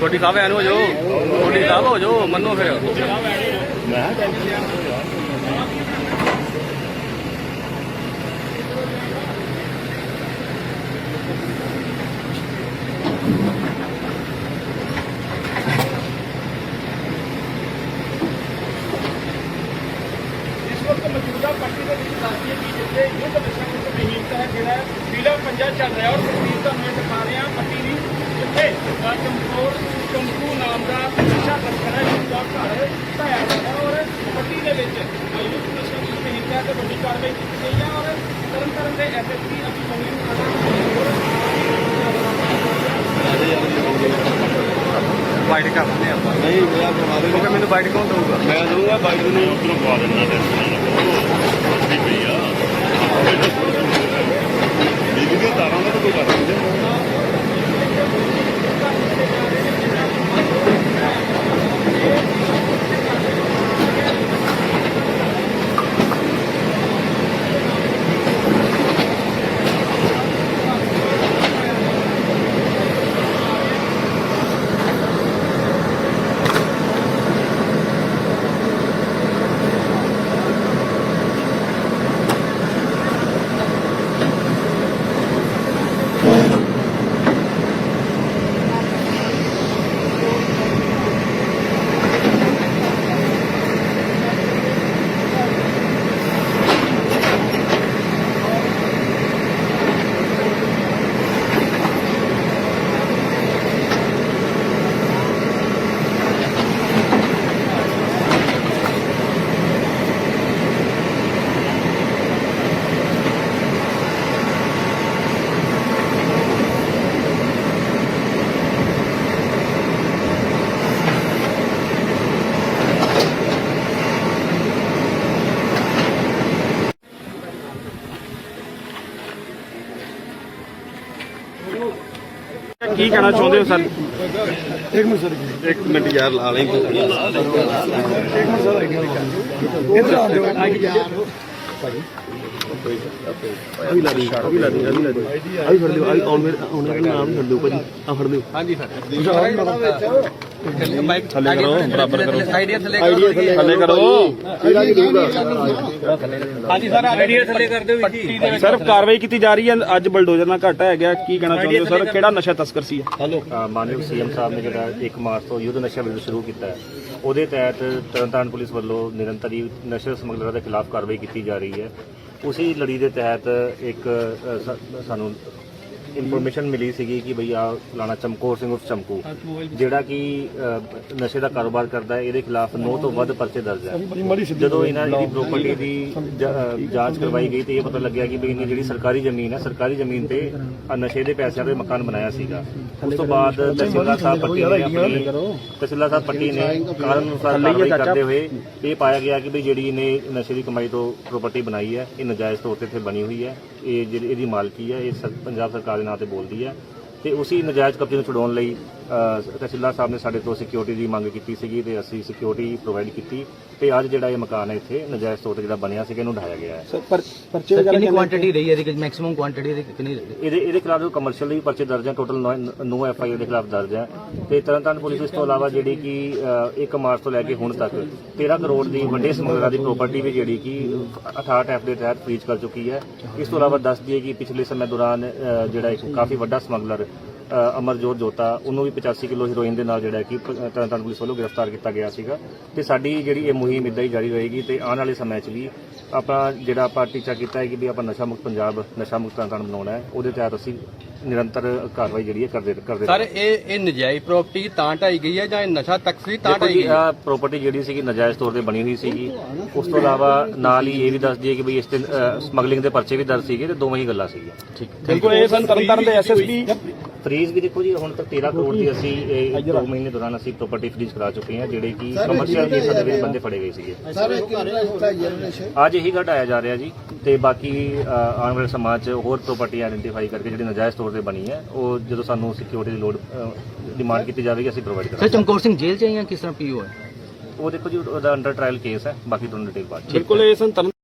ਛੋਟੀ ਸਾਹਿਬ ਐਨ ਹੋ ਜਾਓ। ਛੋਟੀ ਸਾਹਿਬ ਹੋ ਜਾਓ, ਮੰਨੋ ਫਿਰ। ਇਸ ਵਕਤ ਮੌਜੂਦਾ ਪੱਟੀ ਦੇ ਵਿੱਚ ਦੱਸਦੀ ਹੈ ਕਿ ਜਿੱਥੇ ਯੁੱਧ ਨਸ਼ਾ ਮੁਕਤ ਮੁਹਿੰਮ ਤਹਿਤ ਜਿਹੜਾ ਹੈ ਪੀਲਾ ਪੰਜਾ ਚੱਲ ਰਿਹਾ ਔਰ ਤਸਵੀਰ ਤੁਹਾਨੂੰ ਇਹ ਦਿਖਾ ਰਹੇ ਹਾਂ। ਪੱਟੀ ਜਿੱਥੇ ਚਮਕੌਰ ਚੰਪੂ ਨਾਮ ਦਾ ਨਸ਼ਾ ਤਸਕਰ ਹੈ ਜਿਸਦਾ ਘਰ ਢਾਇਆ ਗਿਆ ਹੈ ਔਰ ਪੱਟੀ ਦੇ ਵਿੱਚ ਯੁੱਧ ਨਸ਼ਾ ਮੁਕਤ ਮੁਹਿੰਮ ਤਹਿਤ ਵੱਡੀ ਕਾਰਵਾਈ ਕੀਤੀ ਗਈ ਹੈ ਔਰ ਤਰਨ ਤਾਰਨ ਦੇ ਐਸਐਸਪੀ ਅਭਿਮਨਿਊ ਬਾਈਟ ਕਰਦੇ ਆਪਾਂ। ਨਹੀਂ ਮੇਰਾ ਕਰਵਾ ਦੇ ਕਿਉਂਕਿ ਮੈਨੂੰ ਬਾਈਟ ਕੌਣ ਦਊਗਾ? ਮੈਂ ਦਊਂਗਾ ਬਾਈਕ ਨੂੰ ਉਧਰੋਂ ਪਵਾ ਦੇਣਾ ਤੇ ਵੀ ਪਈ ਆ। ਬਿਜਲੀ ਦੀਆਂ ਤਾਰਾਂ ਦਾ ਤਾਂ ਕੋਈ ਕਰ ਨਹੀਂ। ਕੀ ਕਹਿਣਾ ਚਾਹੁੰਦੇ ਹੋ ਸਰ? ਇੱਕ ਮਿੰਟ ਸਰ ਇੱਕ ਮਿੰਟ। ਯਾਰ ਲਾ ਲਈ ਇਧਰ ਆ ਜਾਓ। ਅਭੀ ਲਾ ਦੀ ਅਭੀ ਲਾ ਦੀ ਅਭੀ ਲਾ ਦੀ ਅਭੀ ਫੜ ਲਿਓ ਅਭੀ ਆਉਣ ਮੇਰੇ ਆਉਣ ਵਾਲੇ ਨਾਮ ਫੜ ਲਿਓ ਭਾਜੀ ਆ ਫੜ ਲਿਓ। ਹਾਂਜੀ ਸਰ। ਮਾਈਕ ਥੱਲੇ ਕਰੋ, ਬਰਾਬਰ ਕਰੋ। ਆਈਡੀਆ ਥੱਲੇ ਆਈਡੀਆ ਥੱਲੇ ਥੱਲੇ ਕਰੋ। ਕਿਹੜਾ ਕੀ ਦਊਗਾ ਹਾਂਜੀ ਸਰ ਆਈਡੀਆ ਥੱਲੇ ਕਰ ਦਿਓ ਦੇ ਸਰ ਕਾਰਵਾਈ ਕੀਤੀ ਜਾ ਰਹੀ ਹੈ। ਅੱਜ ਬਲਡੋਜ਼ਰ ਨਾਲ ਘਟਾ ਹੈ ਗਿਆ ਕੀ ਕਹਿਣਾ ਚਾਹੁੰਦੇ ਹੋ ਸਰ? ਕਿਹੜਾ ਨਸ਼ਾ ਤਸਕਰ ਸੀ? ਅ, ਮਾਨਯੋਗ ਸੀਐਮ ਸਾਹਿਬ ਨੇ ਜਿਹੜਾ 1 ਮਾਰਚ ਤੋਂ ਯੁੱਧ ਨਸ਼ਾ ਵਿਰੁੱਧ ਸ਼ੁਰੂ ਕੀਤਾ ਹੈ। ਉਹਦੇ ਤਹਿਤ ਤਰਨਤਾਰਨ ਪੁਲਿਸ ਵੱਲੋਂ ਨਿਰੰਤਰ ਹੀ ਨਸ਼ਾ ਸਮਗਲਰਾਂ ਦੇ ਖਿਲਾਫ ਕਾਰਵਾਈ ਕੀਤੀ ਜਾ ਰਹੀ ਹੈ। ਉਸੇ ਲੜੀ ਦੇ ਤਹਿਤ ਇੱਕ ਸਾਨੂੰ ਇਨਫੋਰਮੇਸ਼ਨ ਮਿਲੀ ਸੀਗੀ ਕਿ ਭਈ ਆ ਫਲਾਣਾ ਚਮਕੌਰ ਸਿੰਘ ਉਰਫ ਚਮਕੂ ਜਿਹੜਾ ਕਿ ਅ, ਨਸ਼ੇ ਦਾ ਕਾਰੋਬਾਰ ਕਰਦਾ ਹੈ ਇਹਦੇ ਖਿਲਾਫ 9 ਤੋਂ ਵੱਧ ਪਰਚੇ ਦਰਜ ਹੈ। ਜਦੋਂ ਇਹਨਾਂ ਦੀ ਪ੍ਰਾਪਰਟੀ ਦੀ ਜ- ਅ, ਜਾਂਚ ਕਰਵਾਈ ਗਈ ਤੇ ਇਹ ਪਤਾ ਲੱਗਿਆ ਕਿ ਵੀ ਇਹਨੇ ਜਿਹੜੀ ਸਰਕਾਰੀ ਜ਼ਮੀਨ ਹੈ ਸਰਕਾਰੀ ਜ਼ਮੀਨ ਤੇ ਨਸ਼ੇ ਦੇ ਪੈਸਿਆਂ ਦੇ ਮਕਾਨ ਬਣਾਇਆ ਸੀਗਾ। ਉਸ ਤੋਂ ਬਾਅਦ ਤਹਿਸੀਲਦਾਰ ਸਾਹਿਬ ਪੱਟੀ ਨੇ ਆਪਣੀ ਤਹਿਸੀਲਦਾਰ ਸਾਹਿਬ ਪੱਟੀ ਨੇ ਕਾਰਨ ਅਨੁਸਾਰ ਕਾਰਵਾਈ ਕਰਦੇ ਹੋਏ ਇਹ ਪਾਇਆ ਗਿਆ ਕਿ ਵੀ ਜਿਹੜੀ ਇਹਨੇ ਨਸ਼ੇ ਦੀ ਕਮਾਈ ਤੋਂ ਪ੍ਰਾਪਰਟੀ ਬਣਾਈ ਹੈ ਇਹ ਨਜਾਇਜ਼ ਤੌਰ ਤੇ ਇੱਥੇ ਬਣੀ ਹੋਈ ਹੈ। ਇਹ ਜਿਹੜੀ ਇਹਦੀ ਮਾਲਕੀ ਹੈ ਇਹ ਸਰ- ਪੰਜਾਬ ਸਰਕਾਰ ਦੇ ਨਾਂ ਤੇ ਬੋਲਦੀ ਹੈ ਤੇ ਉਸੇ ਨਜਾਇਜ਼ ਕਬਜ਼ੇ ਨੂੰ ਛੁਡਾਉਣ ਲਈ ਤਹਿਸੀਲਦਾਰ ਸਾਹਿਬ ਨੇ ਸਾਡੇ ਤੋਂ ਸਿਕਿਉਰਿਟੀ ਦੀ ਮੰਗ ਕੀਤੀ ਸੀਗੀ ਤੇ ਅਸੀਂ ਸਿਕਿਉਰਿਟੀ ਪ੍ਰੋਵਾਈਡ ਕੀਤੀ ਤੇ ਅੱਜ ਜਿਹੜਾ ਇਹ ਮਕਾਨ ਹੈ ਇੱਥੇ ਨਜਾਇਜ਼ ਤੌਰ ਤੇ ਜਿਹੜਾ ਬਣਿਆ ਸੀਗਾ ਇਹਨੂੰ ਢਾਇਆ ਗਿਆ ਹੈ। ਸਰ ਪਰ ਪਰਚੇ ਵਗੈਰਾ ਕਿੰਨੀ ਕੁਆਂਟੀਟੀ ਰਹੀ ਹੈ? ਇਹਦੀ ਮੈਕਸਿਮਮ ਕੁਆਂਟੀਟੀ ਦੀ ਕਿੰਨੀ ਰਹੀ ਇਹਦੇ ਇਹਦੇ ਖਿਲਾਫ ਜੋ ਕਮਰਸ਼ੀਅਲ ਵੀ ਪਰਚੇ ਦਰਜ ਹੈ ਟੋਟਲ 9 ਐਫ ਆਈ ਆਰ ਦੇ ਖਿਲਾਫ ਦਰਜ ਹੈ। ਤੇ ਤਰਨਤਾਰਨ ਪੁਲਿਸ ਇਸ ਤੋਂ ਇਲਾਵਾ ਜਿਹੜੀ ਕਿ ਅ, 1 ਮਾਰਚ ਤੋਂ ਲੈ ਕੇ ਹੁਣ ਤੱਕ 13 ਕਰੋੜ ਦੀ ਵੱਡੇ ਸਮਗਲਰਾਂ ਦੀ ਪ੍ਰਾਪਰਟੀ ਵੀ ਜਿਹੜੀ ਕਿ 68 ਐਫ ਦੇ ਤਹਿਤ ਫ੍ਰੀਜ਼ ਕਰ ਚੁੱਕੀ ਹੈ। ਇਸ ਤੋਂ ਇਲਾਵਾ ਦੱਸ ਦਈਏ ਕਿ ਪਿਛਲੇ ਸਮੇਂ ਦੌਰਾਨ ਅ, ਜਿਹੜਾ ਇੱਕ ਕਾਫੀ ਵੱਡਾ ਸਮਗਲਰ ਅਮਰਜੋਤ ਜੋਤਾ ਉਹਨੂੰ ਵੀ 85 ਕਿਲੋ ਹੀਰੋਇਨ ਦੇ ਨਾਲ ਜਿਹੜਾ ਕਿ ਤਰਨਤਾਰਨ ਪੁਲਿਸ ਵੱਲੋਂ ਗ੍ਰਿਫਤਾਰ ਕੀਤਾ ਗਿਆ ਸੀਗਾ। ਤੇ ਸਾਡੀ ਜਿਹੜੀ ਇਹ ਮੁਹਿੰਮ ਇਦਾਂ ਹੀ ਜਾਰੀ ਰਹੇਗੀ ਤੇ ਆਉਣ ਵਾਲੇ ਸਮੇਂ 'ਚ ਵੀ ਆਪਾਂ ਜਿਹੜਾ ਆਪਾਂ ਟੀਚਾ ਕੀਤਾ ਹੈ ਕਿ ਵੀ ਆਪਾਂ ਨਸ਼ਾ ਮੁਕਤ ਪੰਜਾਬ ਨਸ਼ਾ ਮੁਕਤ ਤਰਨਤਾਰਨ ਬਣਾਉਣਾ ਹੈ ਉਹਦੇ ਤਹਿਤ ਅਸੀਂ ਨਿਰੰਤਰ ਕਾਰਵਾਈ ਜਿਹੜੀ ਹੈ ਕਰਦੇ ਕਰਦੇ ਸਰ ਇਹ ਇਹ ਨਜਾਇਜ਼ ਪ੍ਰਾਪਰਟੀ ਤਾਂ ਢਾਈ ਗਈ ਹੈ ਜਾਂ ਇਹ ਨਸ਼ਾ ਤੱਕ ਸੀ ਤਾਂ ਢਾਈ ਗਈ ਹੈ? ਪ੍ਰਾਪਰਟੀ ਜਿਹੜੀ ਸੀਗੀ ਨਜਾਇਜ਼ ਤੌਰ ਤੇ ਬਣੀ ਹੋਈ ਸੀਗੀ। ਉਸ ਤੋਂ ਇਲਾਵਾ ਨਾਲ ਹੀ ਇਹ ਵੀ ਦੱਸ ਦਈਏ ਕਿ ਵੀ ਇਸ ਤੇ ਸਮਗਲਿੰਗ ਦੇ ਪਰਚੇ ਵੀ ਦਰਜ ਸੀਗੇ ਤੇ ਦੋਵੇਂ ਹੀ ਗੱਲਾਂ ਸੀਗੀਆਂ। ਠੀਕ ਬਿਲਕੁਲ ਇਹ ਸਨ ਤਰਨਤਾਰਨ ਦੇ ਐਸਐਸਪੀ ਫਰੀਜ਼ ਵੀ ਦੇਖੋ ਜੀ ਹੁਣ ਤੱਕ 13 ਕਰੋੜ ਦੀ ਅਸੀਂ ਇਹ 2 ਮਹੀਨੇ ਦੌਰਾਨ ਅਸੀਂ ਪ੍ਰਾਪਰਟੀ ਫਰੀਜ਼ ਕਰਾ ਚੁੱਕੇ ਹਾਂ ਜਿਹੜੇ ਕਿ ਕਮਰਸ਼ੀਅਲ ਕੇਸਾਂ ਦੇ ਵਿੱਚ ਬੰਦੇ ਫੜੇ ਗਏ ਸੀਗੇ। ਅੱਜ ਇਹੀ ਘਟਾਇਆ ਜਾ ਰਿਹਾ ਜੀ ਤੇ ਬਾਕੀ ਆਉਣ ਵਾਲੇ ਸਮਾਜ 'ਚ ਹੋਰ ਪ੍ਰਾਪਰਟੀ ਆਇਡੈਂਟੀਫਾਈ ਕਰਕੇ ਜਿਹੜੀ ਨਜਾਇਜ਼ ਤੌਰ ਤੇ ਬਣੀ ਹੈ ਉਹ ਜਦੋਂ ਸਾਨੂੰ ਸਿਕਿਉਰਿਟੀ ਦੀ ਲੋੜ ਡਿਮਾਂਡ ਕੀਤੀ ਜਾਵੇਗੀ ਅਸੀਂ ਪ੍ਰੋਵਾਈਡ ਸਰ ਕਰਾਂਗੇ ਚਮਕੌਰ ਸਿੰਘ ਜੇਲ੍ਹ ਚ ਹੈ ਜਾਂ ਕਿਸ ਤਰ੍ਹਾਂ ਪੀਓ ਹੈ? ਉਹ ਦੇਖੋ ਜੀ ਉਹਦਾ ਅੰਡਰ ਟ੍ਰਾਇਲ ਕੇਸ ਹੈ ਬਾਕੀ ਤੁਹਾਨੂੰ ਡਿਟੇਲ ਬਾਅਦ 'ਚ। ਬਿਲਕੁਲ ਇਹ ਸਨ ਤਰਨ